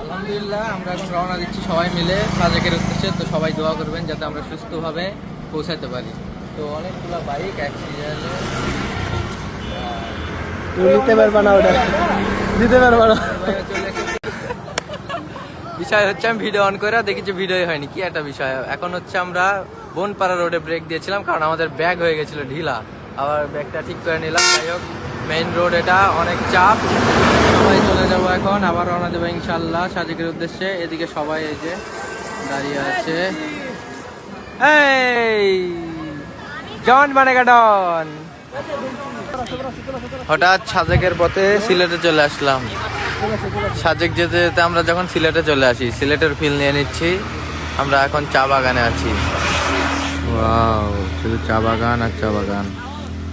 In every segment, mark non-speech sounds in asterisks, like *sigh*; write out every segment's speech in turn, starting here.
আলহামদুলিল্লাহ আমরা এখন রওনা দিচ্ছি সবাই মিলে সাজেকের উদ্দেশ্যে তো সবাই দোয়া করবেন যাতে আমরা সুস্থভাবে পৌঁছাতে পারি। তো অনেকগুলো বাইক অ্যাক্সিডেন্টে তুমি পারবা না ওটা। দিতে পারবা না। বিষয় হচ্ছে আমি ভিডিও অন করে দেখি যে ভিডিও হয়নি কি একটা বিষয়। এখন হচ্ছে আমরা বনপাড়া রোডে ব্রেক দিয়েছিলাম কারণ আমাদের ব্যাগ হয়ে গেছিল ঢিলা। আবার ব্যাগটা ঠিক করে নিলাম যাই হোক। মেইন রোড এটা অনেক চাপ। সবাই চলে যাব এখন আবার রওনা দেবো ইনশাল্লাহ সাজেকের উদ্দেশ্যে। এদিকে সবাই এই যে দাঁড়িয়ে আছে। এই! জন বানেগা ডন। হঠাৎ সাজেকের পথে সিলেটে চলে আসলাম। সাজেক যেতে যেতে আমরা যখন সিলেটে চলে আসি সিলেটের ফিল নিয়ে নিচ্ছি। আমরা এখন চা বাগানে আছি। শুধু চা বাগান আর চা বাগান।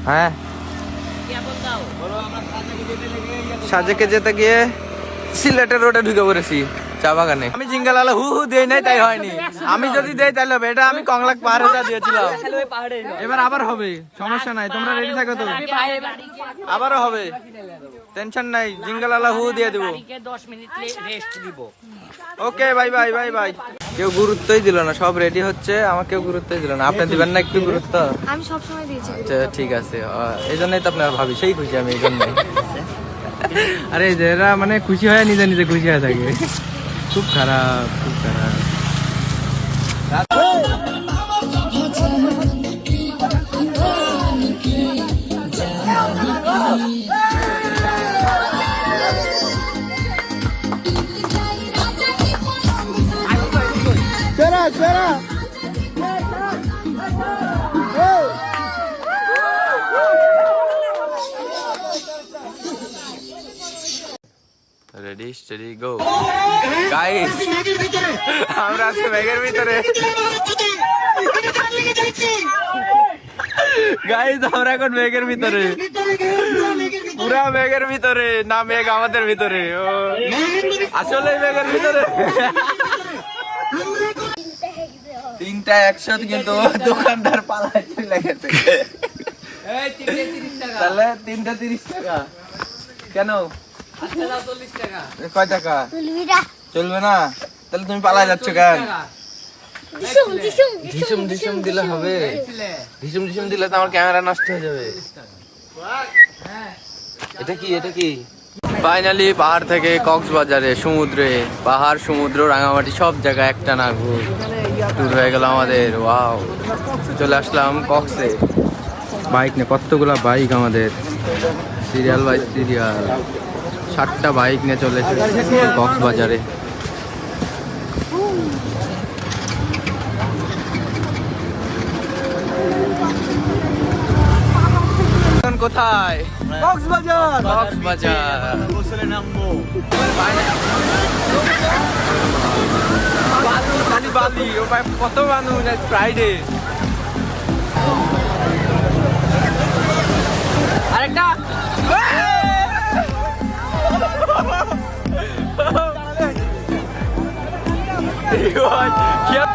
হ্যাঁ? সাজেকে যেতে গিয়ে সিলেটের রোডে ঢুকে পড়েছি চা বাগানে। আমি জিঙ্গাল আলা হু হু দেই নাই তাই হয়নি। আমি যদি দেই তাহলে হবে এটা আমি কংলাক পাহাড়ে যা দিয়েছিলাম। এবার আবার হবে সমস্যা নাই তোমরা রেডি থাকো তো। আবারও হবে টেনশন নাই জিঙ্গাল আলা হু দিয়ে দেবো। দশ মিনিট রেস্ট দিব। Okay bye bye bye bye কেউ গুরুত্বই দিল না সব রেডি হচ্ছে আমার কেউ গুরুত্বই দিল না। আপনি দিবেন না একটু গুরুত্ব? আমি সব সময় দিয়েছি আচ্ছা ঠিক আছে। এই জন্যই তো আপনার ভাবি সেই খুশি আমি এই জন্যই *laughs* আরে যারা মানে খুশি হয় নিজে নিজে খুশি হয়ে থাকে। খুব খারাপ খুব খারাপ। Espera. Ready steady go guys আমরা আজকে ব্যাগের ভিতরে। গাইস আমরা এখন ব্যাগের ভিতরে। পুরা ব্যাগের ভিতরে, না মেঘ আমাদের ভিতরে। আসলে ব্যাগের ভিতরে। তিনটা একসাথে কিন্তু দোকানদার পালায় চলে গেছে। তাহলে তিনটা তিরিশ টাকা। কেন? কয় টাকা? চলবে না? তাহলে তুমি পালায় যাচ্ছ কেন? ঢিসুম ঢিসুম দিলে হবে। ঢিসুম ঢিসুম দিলে তো আমার ক্যামেরা নষ্ট হয়ে যাবে। এটা কি এটা কি? ফাইনালি পাহাড় থেকে কক্সবাজারে সমুদ্রে পাহাড় সমুদ্র রাঙামাটি সব জায়গায় একটা না ঘুর ট্যুর হয়ে গেল আমাদের ওয়াও চলে আসলাম কক্সে বাইক নিয়ে কতগুলা বাইক আমাদের। সিরিয়াল বাই সিরিয়াল ষাটটা বাইক নিয়ে চলে এসেছি কক্সবাজারে কোথায়? কক্সবাজার কক্সবাজার বালু યો ભાઈ પતવાનું ને ફ્રાઈડે আরেকটা কি